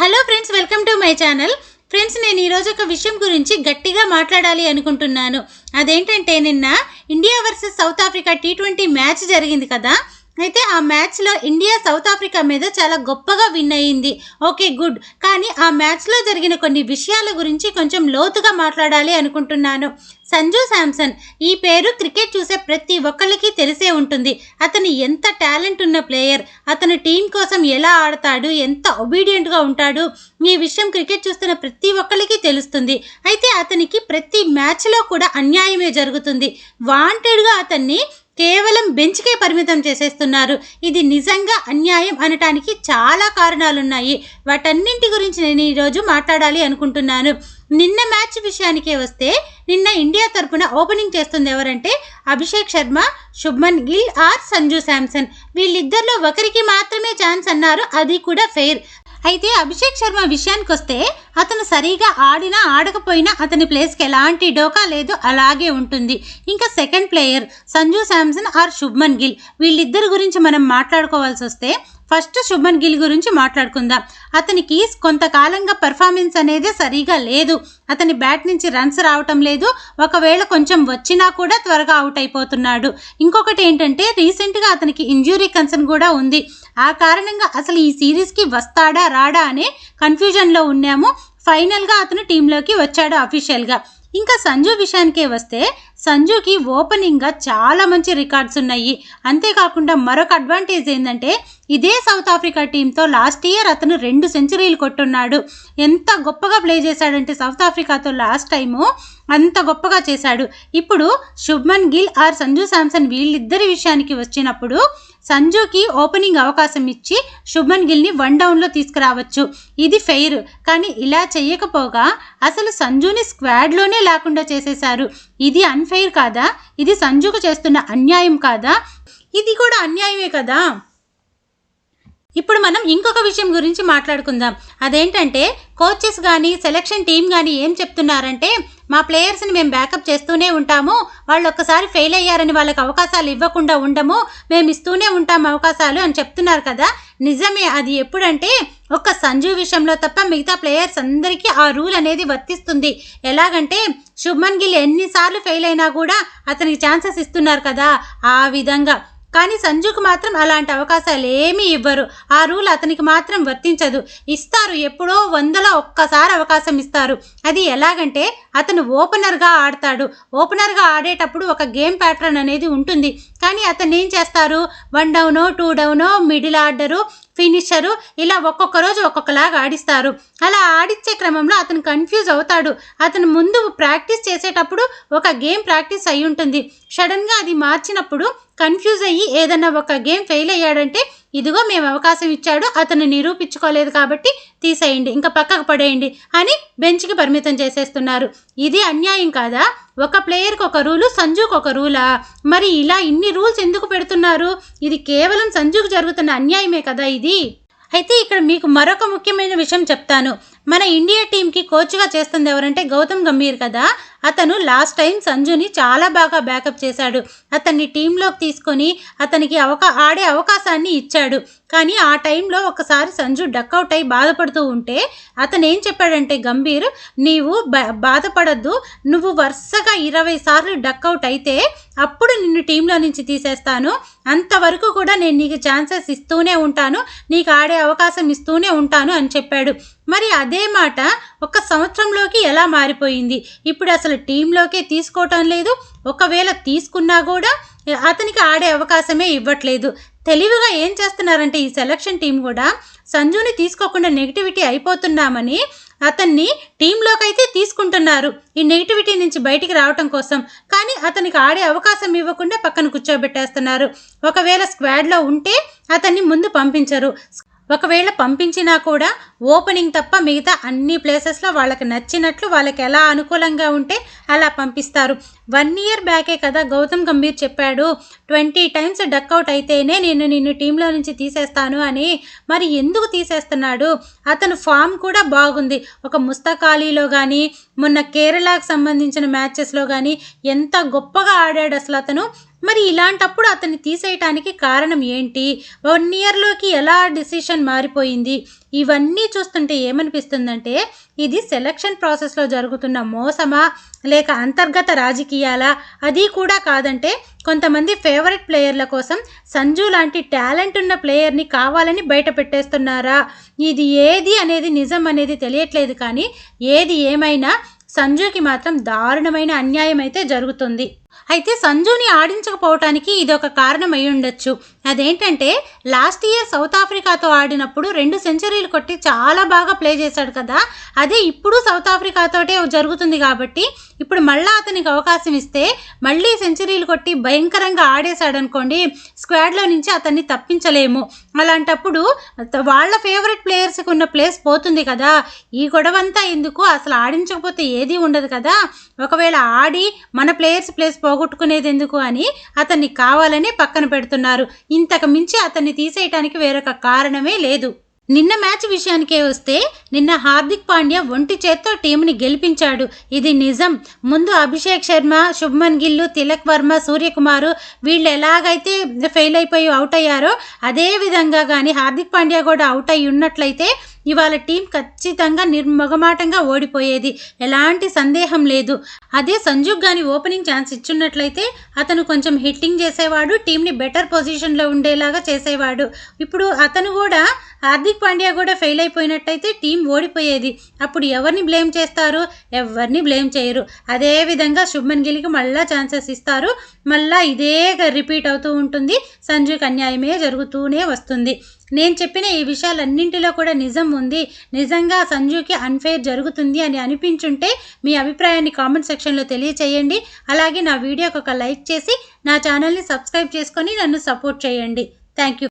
Hello friends welcome to my channel. Friends నేను ఈరోజు ఒక విషయం గురించి గట్టిగా మాట్లాడాలి అనుకుంటున్నాను. అదేంటంటే నిన్న India versus South Africa T twenty match జరిగింది కదా. అయితే ఆ మ్యాచ్లో ఇండియా సౌత్ ఆఫ్రికా మీద చాలా గొప్పగా విన్ అయ్యింది. Okay good. కానీ ఆ మ్యాచ్లో జరిగిన కొన్ని విషయాల గురించి కొంచెం లోతుగా మాట్లాడాలి అనుకుంటున్నాను. సంజు శాంసన్ ఈ పేరు క్రికెట్ చూసే ప్రతి ఒక్కరికి తెలిసే ఉంటుంది. అతను ఎంత టాలెంట్ ఉన్న ప్లేయర్ అతను టీం కోసం ఎలా ఆడతాడు ఎంత ఒబీడియంట్గా ఉంటాడు ఈ విషయం క్రికెట్ చూస్తున్న ప్రతి ఒక్కరికి తెలుస్తుంది. అయితే అతనికి ప్రతి మ్యాచ్లో కూడా అన్యాయమే జరుగుతుంది. వాంటెడ్గా అతన్ని కేవలం బెంచ్కే పరిమితం చేసేస్తున్నారు. ఇది నిజంగా అన్యాయం అనటానికి చాలా కారణాలున్నాయి. వాటన్నింటి గురించి నేను ఈరోజు మాట్లాడాలి అనుకుంటున్నాను. నిన్న మ్యాచ్ విషయానికే వస్తే నిన్న ఇండియా తరపున ఓపెనింగ్ చేస్తుంది ఎవరంటే అభిషేక్ శర్మ శుభ్మన్ గిల్ ఆర్ సంజు శాంసన్. వీళ్ళిద్దరిలో ఒకరికి మాత్రమే ఛాన్స్ అన్నారు. అది కూడా ఫెయిర్. అయితే అభిషేక్ శర్మ విషయానికి వస్తే అతను సరిగా ఆడినా ఆడకపోయినా అతని ప్లేస్కి ఎలాంటి డోకా లేదు అలాగే ఉంటుంది. ఇంకా second player Sanju Samson or Shubman Gill. వీళ్ళిద్దరి గురించి మనం మాట్లాడుకోవాల్సి వస్తే ఫస్ట్ శుభన్ గిల్ గురించి మాట్లాడుకుందాం. అతనికి కొంతకాలంగా పెర్ఫార్మెన్స్ అనేది సరిగా లేదు. అతని బ్యాట్ నుంచి రన్స్ రావటం లేదు. ఒకవేళ కొంచెం వచ్చినా కూడా త్వరగా అవుట్ అయిపోతున్నాడు. ఇంకొకటి ఏంటంటే రీసెంట్గా అతనికి ఇంజ్యూరీ కన్సర్న్ కూడా ఉంది. ఆ కారణంగా అసలు ఈ సిరీస్కి వస్తాడా రాడా అనే కన్ఫ్యూజన్లో ఉన్నాము. ఫైనల్గా అతను టీంలోకి వచ్చాడు అఫీషియల్గా ఇంకా సంజు విషయానికే వస్తే సంజుకి ఓపెనింగ్గా చాలా మంచి రికార్డ్స్ ఉన్నాయి. అంతేకాకుండా మరొక అడ్వాంటేజ్ ఏంటంటే ఇదే సౌత్ ఆఫ్రికా టీంతో లాస్ట్ ఇయర్ అతను రెండు సెంచరీలు కొట్టున్నాడు. ఎంత గొప్పగా ప్లే చేశాడంటే సౌత్ ఆఫ్రికాతో లాస్ట్ టైము అంత గొప్పగా చేశాడు. ఇప్పుడు శుభ్మన్ గిల్ ఆర్ సంజు శాంసన్ వీళ్ళిద్దరి విషయానికి వచ్చినప్పుడు సంజుకి ఓపెనింగ్ అవకాశం ఇచ్చి శుభ్మన్ గిల్ని వన్ డౌన్లో తీసుకురావచ్చు. ఇది ఫెయిర్ కానీ ఇలా చేయకపోగా అసలు సంజుని స్క్వాడ్లోనే లేకుండా చేసేశారు. ఇది అన్ఫెయిర్ కాదా? ఇది సంజుకు చేస్తున్న అన్యాయం కాదా? ఇది కూడా అన్యాయమే కదా? ఇప్పుడు మనం ఇంకొక విషయం గురించి మాట్లాడుకుందాం. అదేంటంటే కోచెస్ కానీ సెలక్షన్ టీం కానీ ఏం చెప్తున్నారంటే మా ప్లేయర్స్ని మేము బ్యాకప్ చేస్తూనే ఉంటాము. వాళ్ళు ఒక్కసారి ఫెయిల్ అయ్యారని వాళ్ళకి అవకాశాలు ఇవ్వకుండా ఉండము. మేము ఇస్తూనే ఉంటాం అవకాశాలు అని చెప్తున్నారు కదా. నిజమే అది ఎప్పుడంటే ఒక్క సంజు విషయంలో తప్ప మిగతా ప్లేయర్స్ అందరికీ ఆ రూల్ అనేది వర్తిస్తుంది. ఎలాగంటే శుభ్మన్ గిల్ ఎన్నిసార్లు ఫెయిల్ అయినా కూడా అతనికి ఛాన్సెస్ ఇస్తున్నారు కదా. ఆ విధంగా. కానీ సంజుకు మాత్రం అలాంటి అవకాశాలు ఏమీ ఇవ్వరు. ఆ రూల్ అతనికి మాత్రం వర్తించదు. ఇస్తారు ఎప్పుడో వందల ఒక్కసారి అవకాశం ఇస్తారు. అది ఎలాగంటే అతను ఓపెనర్గా ఆడతాడు. ఓపెనర్గా ఆడేటప్పుడు ఒక గేమ్ ప్యాటర్న్ అనేది ఉంటుంది. కానీ అతను ఏం చేస్తారు? వన్ డౌనో టూ డౌనో మిడిల్ ఆర్డరు ఫినిషరు ఇలా ఒక్కొక్క రోజు ఒక్కొక్కలాగా ఆడిస్తారు. అలా ఆడిచ్చే క్రమంలో అతను కన్ఫ్యూజ్ అవుతాడు. అతను ముందు ప్రాక్టీస్ చేసేటప్పుడు ఒక గేమ్ ప్రాక్టీస్ అయి ఉంటుంది సడన్గా అది మార్చినప్పుడు కన్ఫ్యూజ్ అయ్యి ఏదన్నా ఒక గేమ్ ఫెయిల్ అయ్యాడంటే ఇదిగో మేము అవకాశం ఇచ్చాడు అతను నిరూపించుకోలేదు కాబట్టి తీసేయండి ఇంకా పక్కకు పడేయండి అని బెంచ్కి పరిమితం చేసేస్తున్నారు. ఇది అన్యాయం కాదా? ఒక ప్లేయర్కి ఒక రూలు సంజుకు ఒక రూలా? మరి ఇలా ఇన్ని రూల్స్ ఎందుకు పెడుతున్నారు? ఇది కేవలం సంజుకు జరుగుతున్న అన్యాయమే కదా ఇది? అయితే ఇక్కడ మీకు మరొక ముఖ్యమైన విషయం చెప్తాను. మన ఇండియా టీంకి కోచ్గా చేస్తుంది ఎవరంటే గౌతమ్ గంభీర్ కదా. అతను లాస్ట్ టైం సంజుని చాలా బాగా బ్యాకప్ చేశాడు. అతన్ని టీంలోకి తీసుకొని అతనికి అవకా ఆడే అవకాశాన్ని ఇచ్చాడు. కానీ ఆ టైంలో ఒకసారి సంజు డక్అవుట్ అయి బాధపడుతూ ఉంటే అతను ఏం చెప్పాడంటే గంభీర్ నీవు బాధపడద్దు. నువ్వు వరుసగా ఇరవై సార్లు డక్అవుట్ అయితే అప్పుడు నిన్ను టీంలో నుంచి తీసేస్తాను. అంతవరకు కూడా నేను నీకు ఛాన్సెస్ ఇస్తూనే ఉంటాను. నీకు ఆడే అవకాశం ఇస్తూనే ఉంటాను అని చెప్పాడు. మరి అదే మాట ఒక సంవత్సరంలోకి ఎలా మారిపోయింది? ఇప్పుడు అసలు టీంలోకే తీసుకోవటం లేదు. ఒకవేళ తీసుకున్నా కూడా అతనికి ఆడే అవకాశమే ఇవ్వట్లేదు. తెలివిగా ఏం చేస్తున్నారంటే ఈ సెలక్షన్ టీం కూడా సంజుని తీసుకోకుండా నెగిటివిటీ అయిపోతున్నామని అతన్ని టీంలోకి అయితే తీసుకుంటున్నారు. ఈ నెగిటివిటీ నుంచి బయటికి రావటం కోసం. కానీ అతనికి ఆడే అవకాశం ఇవ్వకుండా పక్కన కూర్చోబెట్టేస్తున్నారు. ఒకవేళ స్క్వాడ్లో ఉంటే అతన్ని ముందు పంపించరు. ఒకవేళ పంపించినా కూడా ఓపెనింగ్ తప్ప మిగతా అన్ని ప్లేసెస్లో వాళ్ళకి నచ్చినట్లు వాళ్ళకి ఎలా అనుకూలంగా ఉంటే అలా పంపిస్తారు. వన్ ఇయర్ బ్యాకే కదా గౌతమ్ గంభీర్ చెప్పాడు ట్వంటీ టైమ్స్ డక్అవుట్ అయితేనే నేను నిన్ను టీంలో నుంచి తీసేస్తాను అని. మరి ఎందుకు తీసేస్తున్నాడు? అతను ఫామ్ కూడా బాగుంది. ఒక ముస్తకాలీలో కానీ మొన్న కేరళకు సంబంధించిన మ్యాచెస్లో కానీ ఎంత గొప్పగా ఆడాడు అసలు అతను. మరి ఇలాంటప్పుడు అతన్ని తీసేయటానికి కారణం ఏంటి? వన్ ఇయర్లోకి ఎలా డిసిషన్ మారిపోయింది? ఇవన్నీ చూస్తుంటే ఏమనిపిస్తుందంటే ఇది సెలక్షన్ ప్రాసెస్లో జరుగుతున్న మోసమా? లేక అంతర్గత రాజకీయాలా? అది కూడా కాదంటే కొంతమంది ఫేవరెట్ ప్లేయర్ల కోసం సంజు లాంటి టాలెంట్ ఉన్న ప్లేయర్ని కావాలని బయట పెట్టేస్తున్నారా? ఇది ఏది అనేది నిజం అనేది తెలియట్లేదు కానీ ఏది ఏమైనా సంజుకి మాత్రం దారుణమైన అన్యాయం అయితే జరుగుతుంది. అయితే సంజుని ఆడించకపోవటానికి ఇది ఒక కారణం అయి ఉండొచ్చు. అదేంటంటే లాస్ట్ ఇయర్ సౌత్ ఆఫ్రికాతో ఆడినప్పుడు రెండు సెంచరీలు కొట్టి చాలా బాగా ప్లే చేశాడు కదా. అదే ఇప్పుడు సౌత్ ఆఫ్రికాతోటే జరుగుతుంది కాబట్టి ఇప్పుడు మళ్ళీ అతనికి అవకాశం ఇస్తే మళ్ళీ సెంచరీలు కొట్టి భయంకరంగా ఆడేశాడనుకోండి స్క్వాడ్లో నుంచి అతన్ని తప్పించలేము. అలాంటప్పుడు వాళ్ళ ఫేవరెట్ ప్లేయర్స్కి ఉన్న ప్లేస్ పోతుంది కదా. ఈ గొడవంతా ఎందుకు? అసలు ఆడించకపోతే ఏది ఉండదు కదా. ఒకవేళ ఆడి మన ప్లేయర్స్ ప్లేస్ పోగొట్టుకునేది ఎందుకు అని అతన్ని కావాలని పక్కన పెడుతున్నారు. ఇంతకు మించి అతన్ని తీసేయటానికి వేరొక కారణమే లేదు. నిన్న మ్యాచ్ విషయానికే వస్తే నిన్న హార్దిక్ పాండ్యా ఒంటి చేత్తో టీంని గెలిపించాడు. ఇది నిజం. ముందు అభిషేక్ శర్మ శుభ్మన్ గిల్లు తిలక్ వర్మ సూర్యకుమారు వీళ్ళు ఎలాగైతే ఫెయిల్ అయిపోయి అవుట్ అయ్యారో అదే విధంగా కానీ హార్దిక్ పాండ్యా కూడా అవుట్ అయి ఉన్నట్లయితే ఇవాళ టీం ఖచ్చితంగా నిర్మగమాటంగా ఓడిపోయేది. ఎలాంటి సందేహం లేదు. అదే సంజుక్ గాని ఓపెనింగ్ ఛాన్స్ ఇచ్చున్నట్లయితే అతను కొంచెం హిట్టింగ్ చేసేవాడు టీంని బెటర్ పొజిషన్లో ఉండేలాగా చేసేవాడు. ఇప్పుడు అతను కూడా హార్దిక్ పాండ్యా కూడా ఫెయిల్ అయిపోయినట్టయితే టీం ఓడిపోయేది. అప్పుడు ఎవరిని బ్లేమ్ చేస్తారు? ఎవరిని బ్లేమ్ చేయరు. అదేవిధంగా శుభ్మన్ గిల్కి మళ్ళా ఛాన్సెస్ ఇస్తారు. మళ్ళా ఇదే రిపీట్ అవుతూ ఉంటుంది. సంజుకి అన్యాయమే జరుగుతూనే వస్తుంది. నేను చెప్పిన ఈ విషయాలన్నింటిలో కూడా నిజం ఉంది. నిజంగా సంజుకి అన్ఫేర్ జరుగుతుంది అని అనిపించుంటే మీ అభిప్రాయాన్ని కామెంట్ సెక్షన్లో తెలియచేయండి. అలాగే నా వీడియోకి ఒక లైక్ చేసి నా ఛానల్ని సబ్స్క్రైబ్ చేసుకొని నన్ను సపోర్ట్ చేయండి. Thank you